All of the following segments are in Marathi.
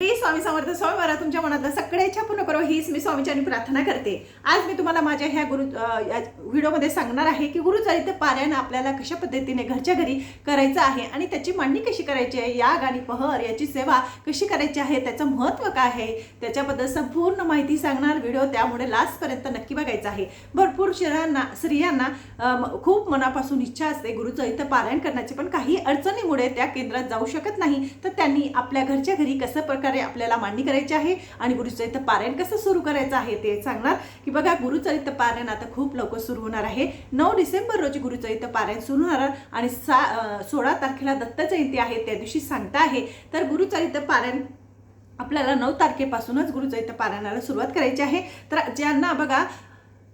श्री स्वामी समर्थ स्वामी मला तुमच्या मनातल्या सगळ्या इच्छा पूर्ण करो हीच मी स्वामीच्यानी प्रार्थना करते. आज मी तुम्हाला माझ्या ह्या गुरु या व्हिडिओमध्ये सांगणार आहे की गुरुचरित्र पारायण आपल्याला कशा पद्धतीने घरच्या घरी करायचं आहे आणि त्याची मांडणी कशी करायची आहे याग आणि पहर याची सेवा कशी करायची आहे त्याचं महत्त्व काय आहे त्याच्याबद्दल संपूर्ण माहिती सांगणार व्हिडिओ त्यामुळे लास्टपर्यंत नक्की बघायचा आहे. भरपूर शहरांना स्त्रियांना खूप मनापासून इच्छा असते गुरुचरित्र पारायण करण्याची पण काही अडचणीमुळे त्या केंद्रात जाऊ शकत नाही. तर त्यांनी आपल्या घरच्या घरी कसं प्रकार आपल्याला मांडणी करायची आहे आणि गुरुचरित्र पारायण कसं सुरू करायचं आहे ते सांगणार. की बघा गुरुचरित्र पारायण आता खूप लवकर सुरू होणार आहे. नऊ डिसेंबर रोजी गुरुचरित्र पारायण सुरू होणार आणि सा सोळा तारखेला दत्त जयंती आहे त्या दिवशी सांगता आहे. तर गुरुचरित्र पारायण आपल्याला नऊ तारखेपासूनच गुरुचरित्र पारायणाला सुरुवात करायची आहे. तर ज्यांना बघा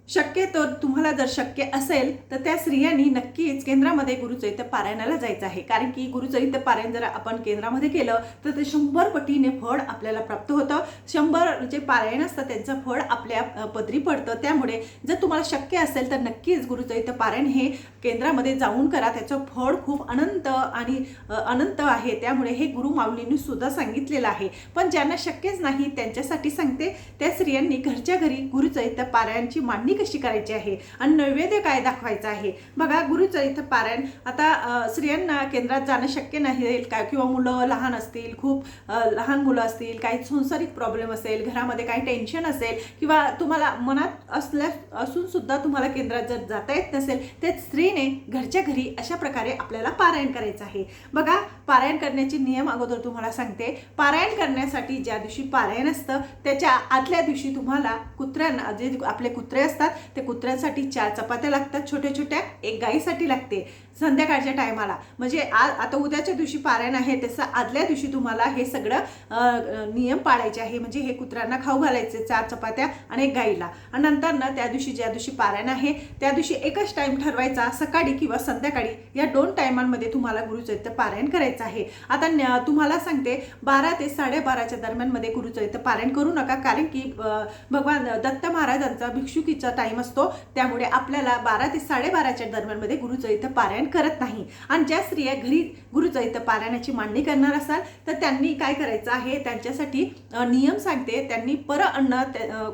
शक्यतो तुम्हाला जर शक्य असेल तर त्या स्त्रियांनी नक्कीच केंद्रामध्ये गुरुचरित्र पारायणाला जायचं आहे. कारण की गुरुचरित्र पारायण जर आपण केंद्रामध्ये केलं तर ते शंभर पटीने फळ आपल्याला प्राप्त होतं. शंभर जे पारायण असतं त्यांचं फळ आपल्या पदरी पडतं. त्यामुळे जर तुम्हाला शक्य असेल तर नक्कीच गुरुचरित्र पारायण हे केंद्रामध्ये जाऊन करा. त्याचं फळ खूप अनंत आणि अनंत आहे. त्यामुळे हे गुरु माऊलींनी सुद्धा सांगितलेलं आहे. पण ज्यांना शक्यच नाही त्यांच्यासाठी सांगते त्या स्त्रियांनी घरच्या घरी गुरुचरित्र पारायणची मांडणी कशी करायची आहे? आणि नैवेद्य काय दाखवायचं आहे? बघा गुरुचरित्र पारायण आता स्त्रियांना केंद्रात जाणं शक्य नाही काय किंवा मुलं लहान असतील खूप लहान मुलं असतील काही संसारिक प्रॉब्लेम असेल घरामध्ये काही टेन्शन असेल किंवा तुम्हाला मनात असल्या असून सुद्धा तुम्हाला केंद्रात जर जाता येत नसेल तर स्त्रीने घरच्या घरी अशा प्रकारे आपल्याला पारायण करायचं आहे. बघा पारायण करण्याचे नियम अगोदर तुम्हाला सांगते. पारायण करण्यासाठी ज्या दिवशी पारायण असतं त्याच्या आदल्या दिवशी तुम्हाला कुत्र्यांना जे आपले कुत्रे असतात ते कुत्र्यांसाठी चार चपात्या लागतात छोट्या छोट्या एक गाईसाठी लागते. संध्याकाळच्या टायमाला. म्हणजे आ आता उद्याच्या दिवशी पारायण आहे तसं आदल्या दिवशी तुम्हाला हे सगळं नियम पाळायचे आहे. म्हणजे हे कुत्र्यांना खाऊ घालायचे चार चपात्या आणि एक गाईला. आणि नंतर ना त्या दिवशी ज्या दिवशी पारायण आहे त्या दिवशी एकच टाईम ठरवायचा सकाळी किंवा संध्याकाळी. या दोन टायमांमध्ये तुम्हाला गुरुचरित्र पारायण करायचं आहे. आता न- तुम्हाला सांगते बारा ते साडेबाराच्या दरम्यानमध्ये गुरुचरित्र पारायण करू नका. कारण की भगवान दत्त महाराजांचा भिक्षुकीचा टाईम असतो. त्यामुळे आपल्याला बारा ते साडेबाराच्या दरम्यानमध्ये गुरुचरित्र पारायण करत नाही. आणि ज्या स्त्रिया घरी गुरुचरित्र पारायणाची मांडणी करणार असाल तर त्यांनी काय करायचं आहे? त्यांच्यासाठी नियम सांगते. त्यांनी पर अन्न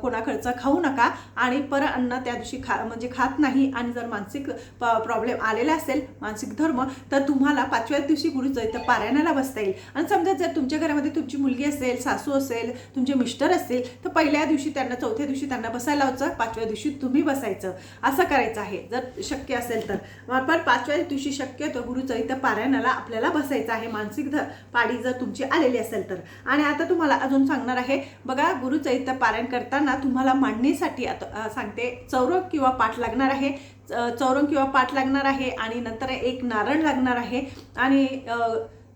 कोणाकडचं खाऊ नका आणि पर अन्न त्या दिवशी खा म्हणजे खात नाही. आणि जर मानसिक प्रॉब्लेम आलेला असेल मानसिक धर्म तर तुम्हाला पाचव्या दिवशी गुरुचरित्र पारायणाला बसता येईल. आणि समजा जर तुमच्या घरामध्ये तुमची मुलगी असेल सासू असेल तुमचे मिस्टर असतील तर पहिल्या दिवशी त्यांना चौथ्या दिवशी त्यांना बसायला लावचं पाचव्या दिवशी तुम्ही बसायचं. असं करायचं आहे. जर शक्य असेल तर. पण पाचव्या दिवशी शक्यतो गुरुचरित्र पारायणाला आपल्याला बसायचं आहे. मानसिक ध पाडी जर तुमची आलेली असेल तर. आणि आता तुम्हाला अजून सांगणार आहे बघा गुरुचरित्र पारायण करताना तुम्हाला मांडणीसाठी आता सांगते चौरक किंवा पाठ लागणार आहे. चौरंग किंवा पाठ लागणार आहे आणि नंतर एक नारळ लागणार आहे. आणि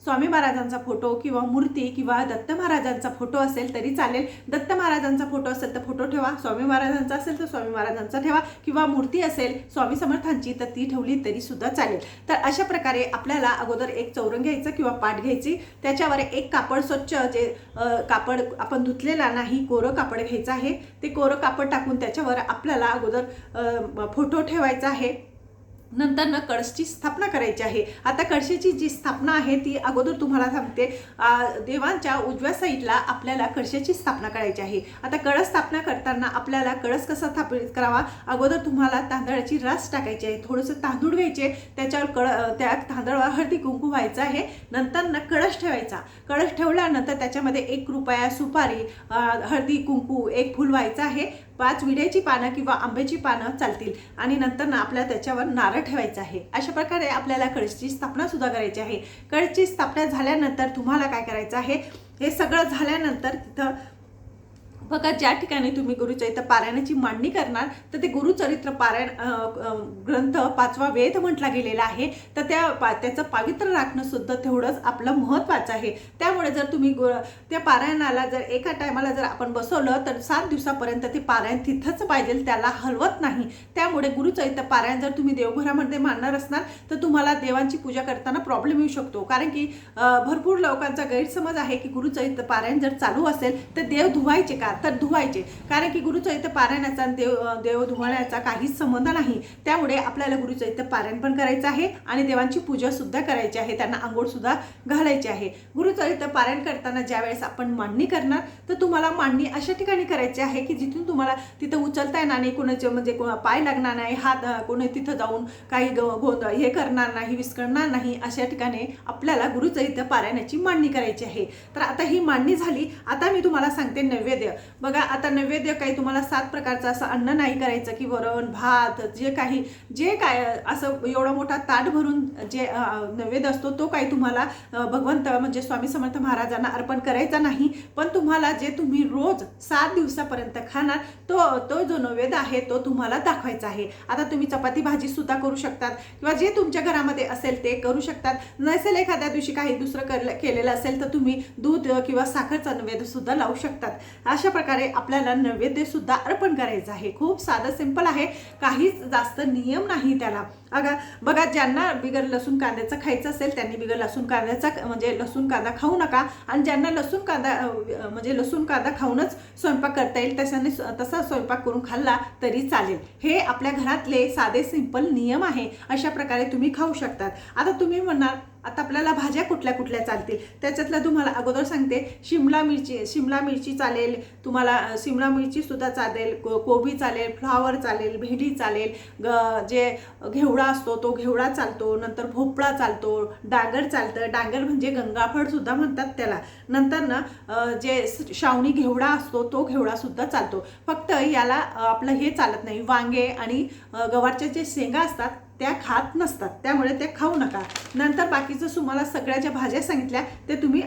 स्वामी महाराजांचा फोटो किंवा मूर्ती किंवा दत्त महाराजांचा फोटो असेल तरी चालेल. दत्त महाराजांचा फोटो असेल तर फोटो ठेवा. स्वामी महाराजांचा असेल तर स्वामी महाराजांचा ठेवा. किंवा मूर्ती असेल स्वामी समर्थांची तर ती ठेवली तरी सुद्धा चालेल. तर अशा प्रकारे आपल्याला अगोदर एक चौरंग घ्यायचं किंवा पाठ घ्यायची. त्याच्यावर एक कापड स्वच्छ जे कापड आपण धुतलेला नाही कोरं कापड घ्यायचं आहे. ते कोरं कापड टाकून त्याच्यावर आपल्याला अगोदर फोटो ठेवायचा आहे. नंतर ना कळशची स्थापना करायची आहे. आता कळशीची जी स्थापना आहे ती अगोदर तुम्हाला सांगते देवांच्या उजव्या साईडला आपल्याला कळशाची स्थापना करायची आहे. आता कळस स्थापना करताना आपल्याला कळस कसा स्थापित करावा? अगोदर तुम्हाला तांदळाची रास टाकायची आहे. थोडंसं तांदूळ घ्यायचे त्याच्यावर कळ त्या तांदळावर हळदी कुंकू व्हायचं आहे. नंतर ना कळस ठेवायचा. कळस ठेवल्यानंतर त्याच्यामध्ये एक रुपया सुपारी हळदी कुंकू एक फूल व्हायचं आहे. पाच विड्याची पानं किंवा आंब्याची पानं चालतील आणि नंतर ना आपल्याला त्याच्यावर नारळ ठेवायचं आहे. अशा प्रकारे आपल्याला कळशीची स्थापना सुद्धा करायची आहे. कळशीची स्थापना झाल्यानंतर तुम्हाला काय करायचं आहे? हे सगळं झाल्यानंतर तिथं बघा ज्या ठिकाणी तुम्ही गुरुचरित्र पारायणाची मांडणी करणार तर ते गुरुचरित्र पारायण ग्रंथ पाचवा वेद म्हटला गेलेला आहे. तर त्या पा त्याचं पावित्र्य राखणं सुद्धा तेवढंच आपलं महत्त्वाचं आहे. त्यामुळे जर तुम्ही गु त्या पारायणाला जर एका टायमाला जर आपण बसवलं तर सात दिवसापर्यंत ते पारायण तिथंच पाहिजे त्याला हलवत नाही. त्यामुळे गुरुचरित्र पारायण जर तुम्ही देवघरामध्ये मांडणार असणार तर तुम्हाला देवांची पूजा करताना प्रॉब्लेम येऊ शकतो. कारण की भरपूर लोकांचा गैरसमज आहे की गुरुचरित्र पारायण जर चालू असेल तर देव धुवायचे कारण असतात तर धुवायचे. कारण की गुरुचरित्र पारायणाचा देव देव धुवण्याचा काहीच संबंध नाही. त्यामुळे आपल्याला गुरुचरित्र पारायण पण करायचं आहे आणि देवांची पूजासुद्धा करायची आहे. त्यांना आंघोळसुद्धा घालायची आहे. गुरुचरित्र पारायण करताना ज्यावेळेस आपण मांडणी करणार तर तुम्हाला मांडणी अशा ठिकाणी करायची आहे की जिथून तुम्हाला तिथं उचलता येणार नाही कोणाचे म्हणजे कोणा पाय लागणार नाही हात कोणी तिथं जाऊन काही ग- हे करणार नाही विस्कळणार नाही अशा ठिकाणी आपल्याला गुरुचरित्र पारायणाची मांडणी करायची आहे. तर आता ही मांडणी झाली. आता मी तुम्हाला सांगते नैवेद्य. बघा आता नैवेद्य काही तुम्हाला सात प्रकारचं असं अन्न नाही करायचं की वरण भात जे काही जे काय असं एवढा मोठा ताट भरून जे नैवेद्य असतो तो काही तुम्हाला भगवंत म्हणजे स्वामी समर्थ महाराजांना अर्पण करायचा नाही. पण तुम्हाला जे तुम्ही रोज सात दिवसापर्यंत खाणार तो तो जो नैवेद्य आहे तो तुम्हाला दाखवायचा आहे. आता तुम्ही चपाती भाजी सुद्धा करू शकतात किंवा जे तुमच्या घरामध्ये असेल ते करू शकतात. नसेल एखाद्या दिवशी काही दुसरं केलेलं असेल तर तुम्ही दूध किंवा साखरचा नैवेद्य सुद्धा लावू शकतात. अशा प्रकारे आपल्याला नैवेद्य सुद्धा अर्पण करायचं आहे. खूप साधं सिंपल आहे. काहीच जास्त नियम नाही त्याला. अगा बघा ज्यांना बिगर लसूण कांद्याचं खायचं असेल त्यांनी बिगर लसूण कांद्याचा म्हणजे लसूण कांदा खाऊ नका. आणि ज्यांना लसूण कांदा म्हणजे लसूण कांदा खाऊनच स्वयंपाक करता येईल तशाने तसा स्वयंपाक करून खाल्ला तरी चालेल. हे आपल्या घरातले साधे सिंपल नियम आहे. अशा प्रकारे तुम्ही खाऊ शकतात. आता तुम्ही म्हणणार आता आपल्याला भाज्या कुठल्या कुठल्या चालतील? त्याच्यातलं तुम्हाला अगोदर सांगते शिमला मिरची शिमला मिरची चालेल तुम्हाला शिमला मिरचीसुद्धा चालेल को कोबी चालेल फ्लावर चालेल भेंडी चालेल ग जे घेवडा असतो तो घेवडा चालतो नंतर भोपळा चालतो डांगर चालतं. डांगर म्हणजे गंगाफळसुद्धा म्हणतात त्याला. नंतर ना जे शावणी घेवडा असतो तो घेवडासुद्धा चालतो. फक्त याला आपलं हे चालत नाही. वांगे आणि गवारच्या जे शेंगा असतात त्या खात नसतात. त्यामुळे त्या खाऊ नका. नंतर बाकीचं तुम्हाला सगळ्या ज्या भाज्या सांगितल्या ते तुम्ही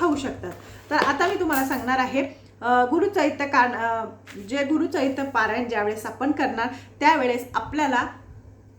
खाऊ शकतात. तर आता मी तुम्हाला सांगणार आहे गुरुचैत्य का जे गुरुचैत्य पारायण ज्यावेळेस आपण करणार त्यावेळेस आपल्याला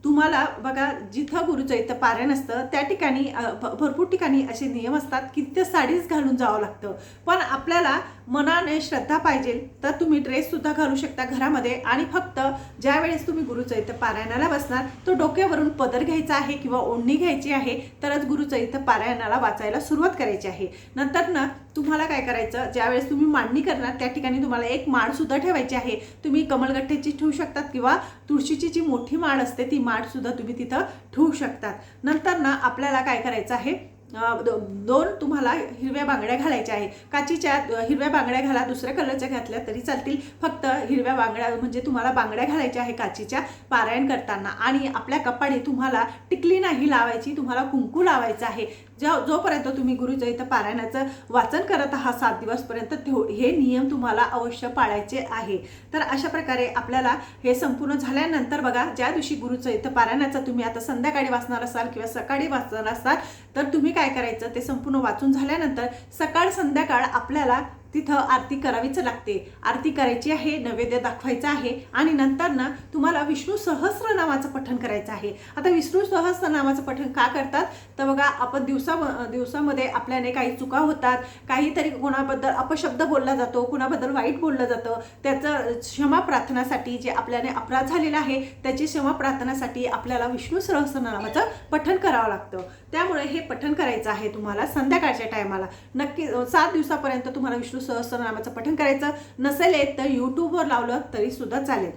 तुम्हाला बघा जिथं गुरुचैत्य पारायण असतं त्या ठिकाणी भरपूर ठिकाणी असे नियम असतात की ते साडीच घालून जावं लागतं. पण आपल्याला मनाने श्रद्धा पाहिजे तर तुम्ही ड्रेससुद्धा घालू शकता घरामध्ये. आणि फक्त ज्या वेळेस तुम्ही गुरुचरित्र पारायणाला बसणार तो डोक्यावरून पदर घ्यायचा आहे किंवा ओढणी घ्यायची आहे तरच गुरुचरित्र पारायणाला वाचायला सुरुवात करायची आहे. नंतर ना तुम्हाला काय करायचं ज्यावेळेस तुम्ही मांडणी करणार त्या ठिकाणी तुम्हाला एक माळसुद्धा ठेवायची आहे. तुम्ही कमलगट्ट्याची ठेवू शकतात किंवा तुळशीची जी मोठी माळ असते ती माळसुद्धा तुम्ही तिथं ठेवू शकतात. नंतर ना आपल्याला काय करायचं आहे दो- दोन तुम्हाला हिरव्या बांगड्या घालायच्या आहे काचीच्या हिरव्या बांगड्या घाला दुसऱ्या कलरच्या घातल्या तरी चालतील. फक्त हिरव्या बांगड्या म्हणजे तुम्हाला बांगड्या घालायच्या आहे काचीच्या पारायण करताना. आणि आपल्या कपाळी तुम्हाला टिकली नाही लावायची तुम्हाला कुंकू लावायचं आहे. ज्या जोपर्यंत तुम्ही गुरुचरित्र पारायणाचं वाचन करत आहात सात दिवसपर्यंत ते हे नियम तुम्हाला अवश्य पाळायचे आहे. तर अशा प्रकारे आपल्याला हे संपूर्ण झाल्यानंतर बघा ज्या दिवशी गुरुचरित्र पारायणाचं तुम्ही आता संध्याकाळी वाचणार असाल किंवा सकाळी वाचणार असाल तर तुम्ही काय करायचं? ते संपूर्ण वाचून झाल्यानंतर सकाळ संध्याकाळ आपल्याला तिथं आरती करावीच लागते. आरती करायची आहे नैवेद्य दाखवायचं आहे आणि नंतर ना तुम्हाला विष्णू सहस्र नामाचं पठण करायचं आहे. आता विष्णू सहस्र नामाचं पठण का करतात? तर बघा आपण दिवसा दिवसामध्ये आपल्याने काही चुका होतात काहीतरी कोणाबद्दल अपशब्द बोलला जातो कुणाबद्दल वाईट बोललं जातं त्याचं क्षमा प्रार्थनासाठी जे आपल्याने अपराध झालेला आहे त्याची क्षमा प्रार्थनासाठी आपल्याला विष्णू सहस्र नावाचं पठण करावं लागतं. त्यामुळे हे पठण करायचं आहे तुम्हाला संध्याकाळच्या टायमाला नक्की सात दिवसापर्यंत तुम्हाला विष्णू सहस्रनामाचं पठण करायचं नसेल येत तर यूट्यूबवर लावलं तरी सुद्धा चालेल.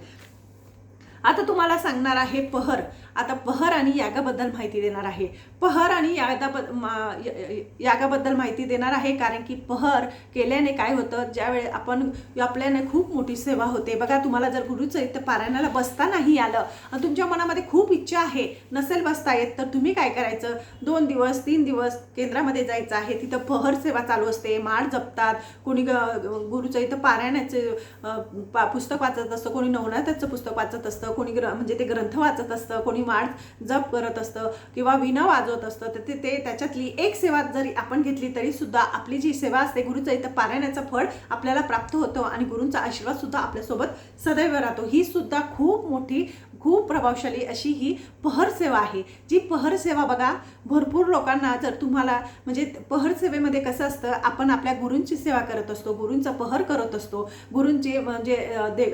आता तुम्हाला सांगणार आहे पहर. आता पहर आणि यागाबद्दल माहिती देणार आहे. पहर आणि यागाबद्दल मा- यागाबद्दल माहिती देणार आहे कारण की पहर केल्याने काय होतं? ज्यावेळेस आपण आपल्याने खूप मोठी सेवा होते. बघा तुम्हाला जर गुरुचरित्र पारायणाला बसता नाही आलं आणि तुमच्या मनामध्ये खूप इच्छा आहे नसेल बसता येत तर तुम्ही काय करायचं? दोन दिवस तीन दिवस केंद्रामध्ये जायचं आहे. तिथं पहर सेवा चालू असते. माळ जपतात. कोणी ग- गुरुचरित्र पारायणाचे पा- पुस्तक वाचत असतं. कोणी नवनाथाचं पुस्तक वाचत असतं. कोणी ग्र म्हणजे ते ग्रंथ वाचत असतं कोणी माळ जप करत असतं किंवा विणा वाजवत असतं तर ते ते त्याच्यातली एक सेवा जरी आपण घेतली तरी सुद्धा आपली जी सेवा असते गुरुचरित्र पारायणाचं फळ आपल्याला प्राप्त होतं आणि गुरूंचा आशीर्वाद सुद्धा आपल्यासोबत सदैव राहतो. ही सुद्धा खूप मोठी खूप प्रभावशाली अशी ही पहर सेवा आहे. जी पहर सेवा बघा भरपूर लोकांना जर तुम्हाला म्हणजे पहर सेवेमध्ये कसं असतं आपण आपल्या गुरूंची सेवा करत असतो गुरूंचा पहर करत असतो गुरूंचे म्हणजे दे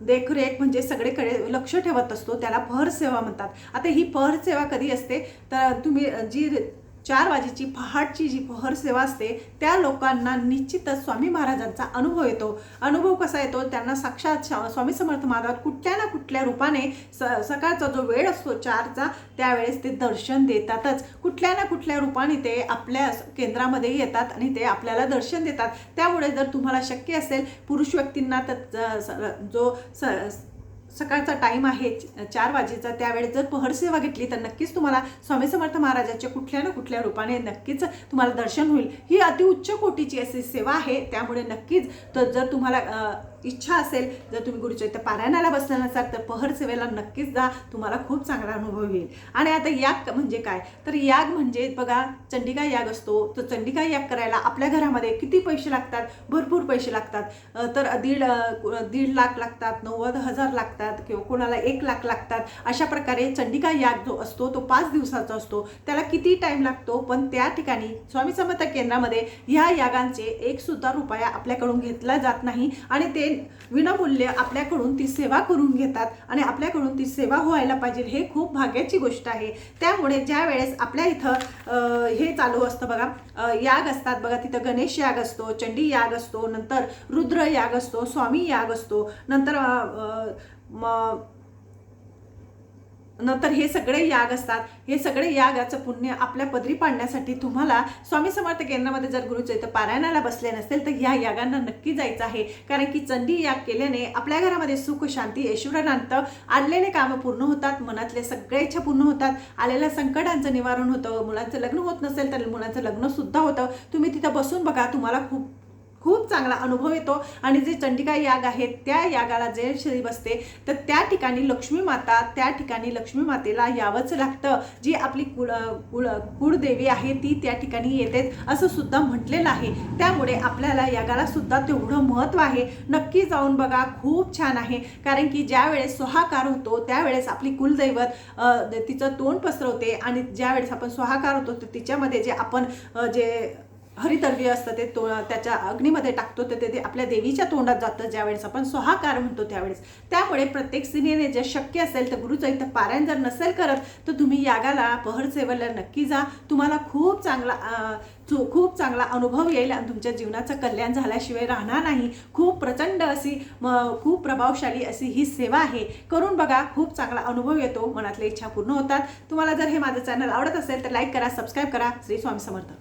देखरेख म्हणजे सगळीकडे लक्ष ठेवत असतो त्याला पहर सेवा म्हणतात. आता ही पहर सेवा कधी असते? तर तुम्ही जी चार वाजेची पहाटची जी पहर सेवा असते त्या लोकांना निश्चितच स्वामी महाराजांचा अनुभव येतो. अनुभव कसा येतो? त्यांना साक्षात स्वामी समर्थ महाराज कुठल्या ना कुठल्या रूपाने स सकाळचा जो वेळ असतो चारचा त्यावेळेस ते दर्शन देतातच. कुठल्या ना कुठल्या रूपाने ते आपल्या केंद्रामध्ये येतात आणि ते आपल्याला दर्शन देतात. त्यामुळे जर तुम्हाला शक्य असेल पुरुष व्यक्तींना तर स- जो स सकाळचा टाईम आहे चार वाजेचा त्यावेळेस जर पहर सेवा घेतली तर नक्कीच तुम्हाला स्वामी समर्थ महाराजाच्या कुठल्या ना कुठल्या रूपाने नक्कीच तुम्हाला दर्शन होईल. ही अतिउच्च कोटीची अशी सेवा आहे त्यामुळे नक्कीच तर जर तुम्हाला इच्छा असेल जर तुम्ही गुरुचरित्र पारायणाला बसला नसाल तर पहर सेवेला नक्कीच जा. तुम्हाला खूप चांगला अनुभव येईल. आणि आता याग म्हणजे काय? तर याग म्हणजे बघा चंडिका याग असतो. तर चंडिका याग करायला आपल्या घरामध्ये किती पैसे लागतात? भरपूर पैसे लागतात. तर दीड दीड लाख लागतात नव्वद हजार लागतात किंवा कोणाला एक लाख लागतात. अशा प्रकारे चंडिका याग जो असतो तो पाच दिवसाचा असतो. त्याला किती टाईम लागतो? पण त्या ठिकाणी स्वामी समर्थ केंद्रामध्ये ह्या यागांचे एक सुद्धा रुपया आपल्याकडून घेतला जात नाही. आणि ते विनामूल्य आपल्याकडून ती सेवा करून घेतात आणि आपल्याकडून ती सेवा व्हायला पाहिजे हे खूप भाग्याची गोष्ट आहे. त्यामुळे ज्या वेळेस आपल्या इथं हे चालू असतं बघा याग असतात बघा तिथं गणेश याग असतो चंडी याग असतो नंतर रुद्र याग असतो स्वामी याग असतो नंतर म नंतर हे सगळे याग असतात. हे सगळे यागाचं पुण्य आपल्या पदरी पाडण्यासाठी तुम्हाला स्वामी समर्थ केंद्रामध्ये जर गुरुचरित्र पारायणाला बसले नसेल तर या यागांना नक्की जायचं आहे. कारण की चंडी याग केल्याने आपल्या घरामध्ये सुख शांती ऐश्वर्यानंत आणलेले कामं पूर्ण होतात मनातले सगळे इच्छा पूर्ण होतात. आलेल्या संकटांचं निवारण होतं मुलांचं लग्न होत नसेल तर मुलांचं लग्नसुद्धा होतं. तुम्ही तिथं बसून बघा तुम्हाला खूप खूप चांगला अनुभव येतो. आणि जे चंडिका याग आहे त्या यागाला जे श्री बसते तर त्या ठिकाणी लक्ष्मी माता त्या ठिकाणी लक्ष्मी मातेला यावंच लागतं. जी आपली कुळ कुळ कुळदेवी आहे ती त्या ठिकाणी येते असं सुद्धा म्हटलेलं आहे. त्यामुळे आपल्याला यागाला सुद्धा तेवढं महत्त्व आहे. नक्की जाऊन बघा खूप छान आहे. कारण की ज्यावेळेस सुहाकार होतो त्यावेळेस आपली कुलदैवत तिचं तोंड पसरवते. आणि ज्यावेळेस आपण सुहाकार होतो तर तिच्यामध्ये जे आपण जे हरितरवी असतं ते तो त्याच्या अग्नीमध्ये टाकतो तर ते ते आपल्या देवीच्या तोंडात जातं ज्यावेळेस आपण सोहाकार म्हणतो त्यावेळेस. त्यामुळे प्रत्येक स्त्रीने जे शक्य असेल तर गुरुचरित्र पारायण जर नसेल करत तर तुम्ही यागाला पहर सेवेला नक्की जा. तुम्हाला खूप चांगला खूप चांगला अनुभव येईल आणि तुमच्या जीवनाचं कल्याण झाल्याशिवाय राहणार नाही. खूप प्रचंड अशी म, खूप प्रभावशाली अशी ही सेवा आहे. करून बघा खूप चांगला अनुभव येतो. मनातल्या इच्छा पूर्ण होतात. तुम्हाला जर हे माझं चॅनल आवडत असेल तर लाईक करा सबस्क्राईब करा. श्री स्वामी समर्थ.